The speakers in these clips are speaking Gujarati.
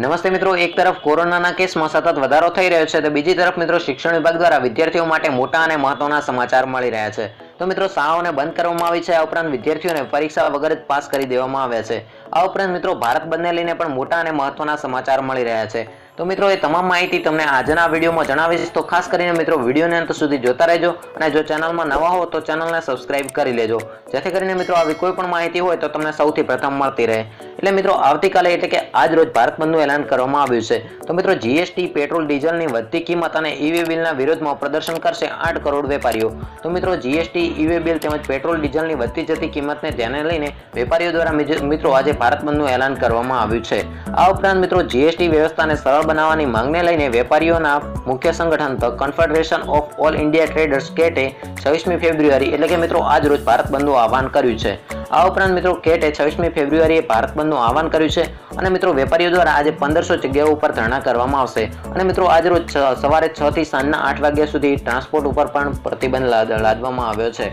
નમસ્તે મિત્રો, એક તરફ કોરોનાના કેસમાં સતત વધારો થઈ રહ્યો છે, તો બીજી તરફ મિત્રો શિક્ષણ વિભાગ દ્વારા વિદ્યાર્થીઓ માટે મોટા અને મહત્વના સમાચાર મળી રહ્યા છે. તો મિત્રો, શાળાઓને બંધ કરવામાં આવી છે, આ ઉપરાંત વિદ્યાર્થીઓને પરીક્ષા વગર જ પાસ કરી દેવામાં આવ્યા છે. આ ઉપરાંત મિત્રો, ભારત બંધને લઈને પણ મોટા અને મહત્વના સમાચાર મળી રહ્યા છે. તો મિત્રો, એ તમામ માહિતી તમને આજના વિડીયોમાં જણાવીશ. તો ખાસ કરીને મિત્રો, વિડીયોને અંત સુધી જોતા રહેજો અને જો ચેનલમાં નવા હો તો ચેનલને સબસ્ક્રાઇબ કરી લેજો. જેથી કરીને મિત્રો, આવી કોઈ પણ માહિતી હોય તો તમને સૌથી પ્રથમ મળતી રહે. એટલે મિત્રો, આવતીકાલે એટલે કે આજ રોજ ભારત બંધનું એલાન કરવામાં આવ્યું છે. તો મિત્રો જીએસટી પેટ્રોલ ડીઝલની વધતી કિંમત અને ઈવી બિલના વિરોધમાં પ્રદર્શન કરશે આઠ કરોડ વેપારીઓ. તો મિત્રો જીએસટી ઈવી બિલ તેમજ પેટ્રોલ ડીઝલની વધતી જતી કિંમતને ધ્યાને લઈને વેપારીઓ દ્વારા મિત્રો, આજે ભારત બંધનું એલાન કરવામાં આવ્યું છે. આ ઉપરાંત મિત્રો જીએસટી વ્યવસ્થાને સરળ બનાવવાની માંગને લઈને વેપારીઓના મુખ્ય સંગઠન the confederation of all India traders કેટે છવ્વીસમી ફેબ્રુઆરી, એટલે કે મિત્રો આજ રોજ ભારત બંધનું આહવાન કર્યું છે. આ ઉપરાંત મિત્રો કેટે છવ્વીસમી ફેબ્રુઆરીએ ભારત બંધનું આહવાન કર્યું છે અને મિત્રો વેપારીઓ દ્વારા આજે પંદરસો જગ્યાઓ ઉપર ધરણા કરવામાં આવશે. અને મિત્રો આજ રોજ સવારે છ થી સાંજના આઠ વાગ્યા સુધી ટ્રાન્સપોર્ટ ઉપર પણ પ્રતિબંધ લાદ- લાદવામાં આવ્યો છે.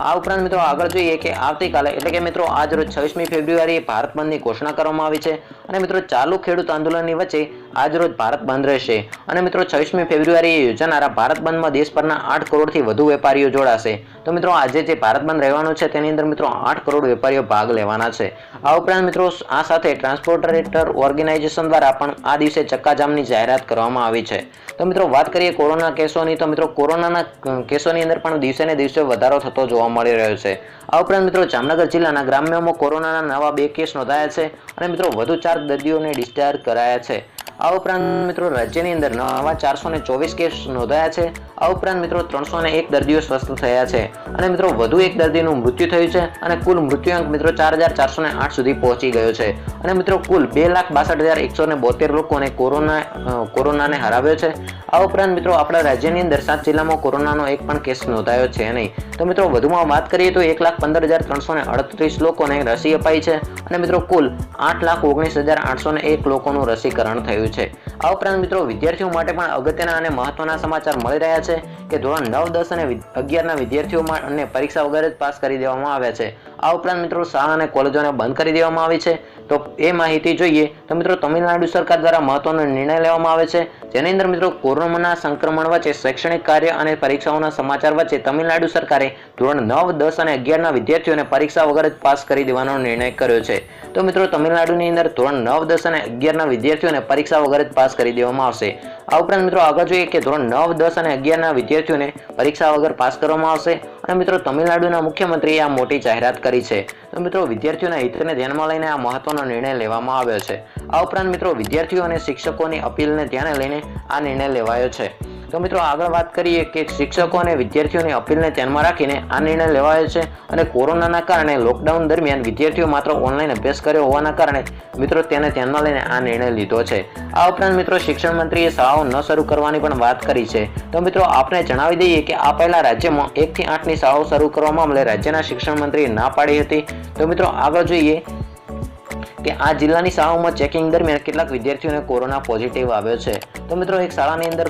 આ ઉપરાંત મિત્રો આગળ જોઈએ કે આવતીકાલે, એટલે કે મિત્રો આજ રોજ છવ્વીસમી ફેબ્રુઆરીએ ભારત બંધની ઘોષણા કરવામાં આવી છે. અને મિત્રો ચાલુ ખેડૂત આંદોલનની વચ્ચે આજ રોજ ભારત બંધ રહેશે. અને મિત્રો, છવ્વીસમી ફેબ્રુઆરીએ યોજાનારા ભારત બંધમાં દેશભરના આઠ કરોડથી વધુ વેપારીઓ જોડાશે. તો મિત્રો, આજે જે ભારત બંધ રહેવાનું છે, તેની અંદર મિત્રો, આઠ કરોડ વેપારીઓ ભાગ લેવાના છે. આ ઉપરાંત મિત્રો, આ સાથે ટ્રાન્સપોર્ટેટર ઓર્ગેનાઇઝેશન દ્વારા પણ આ દિવસે ચક્કાજામની જાહેરાત કરવામાં આવી છે. તો મિત્રો, વાત કરીએ કોરોના કેસોની, તો મિત્રો, કોરોનાના કેસોની અંદર પણ દિવસે ને દિવસે વધારો થતો જોવા મળી રહ્યો છે. આ ઉપરાંત મિત્રો, જામનગર જિલ્લાના ગ્રામ્યમાં કોરોનાના નવા બે કેસ નોંધાયા છે અને મિત્રો, વધુ ચાર દર્દીઓને ડિસ્ચાર્જ કરાયા છે. આ ઉપરાંત મિત્રો રાજ્યની અંદર નવા ચારસો ને ચોવીસ કેસ નોંધાયા છે. આ ઉપરાંત મિત્રો ત્રણસો ને એક દર્દીઓ સ્વસ્થ થયા છે. અને મિત્રો વધુ એક દર્દીનું મૃત્યુ થયું છે અને કુલ મૃત્યુઆંક મિત્રો ચાર હજાર ચારસો ને આઠ સુધી પહોંચી ગયો છે. અને મિત્રો કુલ બે લાખ બાસઠ હજાર એકસો ને બોતેર લોકોને કોરોના કોરોનાને હરાવ્યો છે. આ ઉપરાંત મિત્રો આપણા રાજ્યની અંદર સાત જિલ્લામાં કોરોનાનો એક પણ કેસ નોંધાયો છે નહીં. તો મિત્રો વધુમાં વાત કરીએ તો એક લાખ પંદર હજાર ત્રણસો ને અડત્રીસ લોકોને રસી અપાઈ છે અને મિત્રો કુલ આઠ લાખ ઓગણીસ હજાર આઠસો ને એક લોકોનું રસીકરણ થયું છે. આ ઉપરાંત મિત્રો વિદ્યાર્થીઓ માટે પણ અગત્યના અને મહત્વના સમાચાર મળી રહ્યા છે કે ધોરણ નવ, દસ અને અગિયારના વિદ્યાર્થીઓ અને પરીક્ષા વગર જ પાસ કરી દેવામાં આવ્યા છે. આ ઉપરાંત મિત્રો શાળા અને કોલેજોને બંધ કરી દેવામાં આવી છે. તો એ માહિતી જોઈએ તો મિત્રો તમિલનાડુ સરકાર દ્વારા મહત્વનો નિર્ણય લેવામાં આવે છે. જેની અંદર મિત્રો કોરોનાના સંક્રમણ વચ્ચે શૈક્ષણિક કાર્ય અને પરીક્ષાઓના સમાચાર વચ્ચે તમિલનાડુ સરકારે ધોરણ નવ, દસ અને અગિયારના વિદ્યાર્થીઓને પરીક્ષા વગર જ પાસ કરી દેવાનો નિર્ણય કર્યો છે. તો મિત્રો તમિલનાડુની અંદર ધોરણ નવ, દસ અને અગિયારના વિદ્યાર્થીઓને પરીક્ષા વગર જ પાસ કરી દેવામાં આવશે. આ ઉપરાંત મિત્રો આગળ જોઈએ કે ધોરણ નવ, દસ અને અગિયારના વિદ્યાર્થીઓને પરીક્ષા વગર પાસ કરવામાં આવશે. અને મિત્રો તમિલનાડુના મુખ્યમંત્રીએ આ મોટી જાહેરાત કરી છે. તો મિત્રો વિદ્યાર્થીઓના હિતને ધ્યાનમાં લઈને આ મહત્વનો નિર્ણય લેવામાં આવ્યો છે. આ ઉપરાંત મિત્રો વિદ્યાર્થીઓ અને શિક્ષકોની અપીલને ધ્યાને લઈને આ નિર્ણય લેવાયો છે. તો મિત્રો આગળ વાત કરીએ કે શિક્ષકો અને વિદ્યાર્થીઓની અપીલને ધ્યાનમાં રાખીને આ નિર્ણય લેવાયો છે અને કોરોનાના કારણે લોકડાઉન દરમિયાન વિદ્યાર્થીઓ માત્ર ઓનલાઈન અભ્યાસ કર્યો હોવાના કારણે મિત્રો તેને ધ્યાનમાં લઈને આ નિર્ણય લીધો છે. આ ઉપરાંત મિત્રો શિક્ષણ મંત્રીએ શાળાઓ ન શરૂ કરવાની પણ વાત કરી છે. તો મિત્રો આપણે જણાવી દઈએ કે આ પહેલા રાજ્યમાં એકથી આઠની શાળાઓ શરૂ કરવા મામલે રાજ્યના શિક્ષણ મંત્રીએ ના પાડી હતી. તો મિત્રો આગળ જોઈએ કે આ જિલ્લાની શાળાઓમાં ચેકિંગ દરમિયાન કેટલાક વિદ્યાર્થીઓને કોરોના પોઝિટિવ આવ્યો છે. તો મિત્રો, એક શાળાની અંદર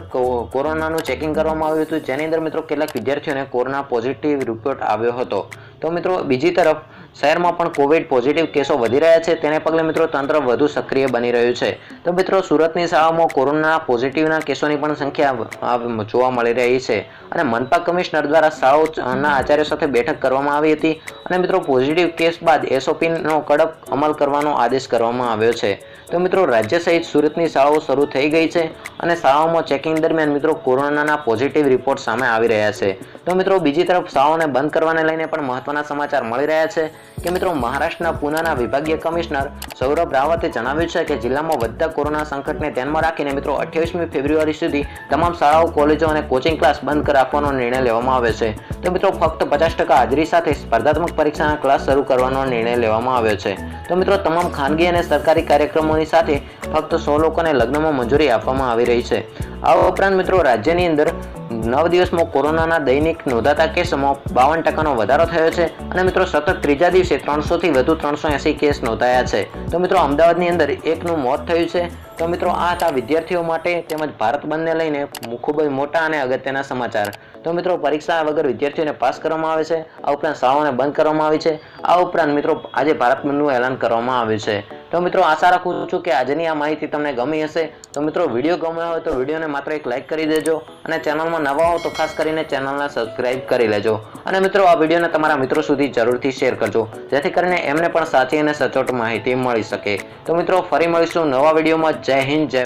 કોરોનાનું ચેકિંગ કરવામાં આવ્યું હતું, જેની અંદર મિત્રો કેટલાક વિદ્યાર્થીઓને કોરોના પોઝિટિવ રિપોર્ટ આવ્યો હતો. તો મિત્રો, બીજી તરફ શહેરમાં પણ કોવિડ પોઝિટિવ કેસો વધી રહ્યા છે. તેને પગલે મિત્રો તંત્ર વધુ સક્રિય બની રહ્યું છે. તો મિત્રો, સુરતની શાળાઓમાં કોરોના પોઝિટિવના કેસોની પણ સંખ્યા જોવા મળી રહી છે. અને મનપા કમિશનર દ્વારા શાળાઓના આચાર્યો સાથે બેઠક કરવામાં આવી હતી. અને મિત્રો પોઝિટિવ કેસ બાદ એસઓપીનો કડક અમલ કરવાનો આદેશ કરવામાં આવ્યો છે. તો મિત્રો, રાજ્ય સહિત સુરતની શાળાઓ શરૂ થઈ ગઈ છે અને શાળાઓમાં ચેકિંગ દરમિયાન મિત્રો કોરોનાના પોઝિટિવ રિપોર્ટ સામે આવી રહ્યા છે. તો મિત્રો, બીજી તરફ શાળાઓને બંધ કરવાને લઈને પણ મહત્વના સમાચાર મળી રહ્યા છે. કે મિત્રો મહારાષ્ટ્રના પુનાના વિભાગીય કમિશનર સૌરભ રાવતે જણાવ્યું છે કે જિલ્લામાં વધતા કોરોના સંકટને ધ્યાનમાં રાખીને મિત્રો અઠ્યાવીસમી ફેબ્રુઆરી સુધી તમામ શાળાઓ, કોલેજો અને કોચિંગ ક્લાસ બંધ રાખવાનો નિર્ણય લેવામાં આવ્યો છે. તો મિત્રો ફક્ત પચાસ ટકા હાજરી સાથે સ્પર્ધાત્મક પરીક્ષાના ક્લાસ શરૂ કરવાનો નિર્ણય લેવામાં આવ્યો છે. તો મિત્રો તમામ ખાનગી અને સરકારી કાર્યક્રમોની સાથે ફક્ત સો લોકોને લગ્નમાં મંજૂરી આપવામાં આવી રહી છે. આ ઉપરાંત મિત્રો રાજ્યની અંદર નવ દિવસમાં કોરોનાના દૈનિક નોંધાતા કેસોમાં બાવન ટકાનો વધારો થયો છે અને મિત્રો સતત ત્રીજા દિવસે ત્રણસોથી વધુ ત્રણસો એંસી કેસ નોંધાયા છે. તો મિત્રો અમદાવાદની અંદર એકનું મોત થયું છે. તો મિત્રો આ હતા વિદ્યાર્થીઓ માટે તેમજ ભારત બંધને લઈને ખૂબ જ મોટા અને અગત્યના સમાચાર. તો મિત્રો પરીક્ષા વગર વિદ્યાર્થીઓને પાસ કરવામાં આવે છે. આ ઉપરાંત શાળાઓને બંધ કરવામાં આવી છે. આ ઉપરાંત મિત્રો આજે ભારત બંધનું એલાન કરવામાં આવ્યું છે. તો મિત્રો આશા રાખું છું કે આજની આ માહિતી તમને ગમી હશે. તો મિત્રો વીડિયો ગમ્યો હોય તો વિડીયોને માત્ર એક લાઇક કરી દેજો અને ચેનલમાં નવા હો તો ખાસ કરીને ચેનલને સબસ્ક્રાઇબ કરી લેજો. અને મિત્રો આ વિડીયોને તમારા મિત્રો સુધી જરૂરથી શેર કરજો, જેથી કરીને એમને પણ સાચી અને સચોટ માહિતી મળી શકે. તો મિત્રો ફરી મળીશું નવા વિડીયોમાં. જય હિન્દ, જય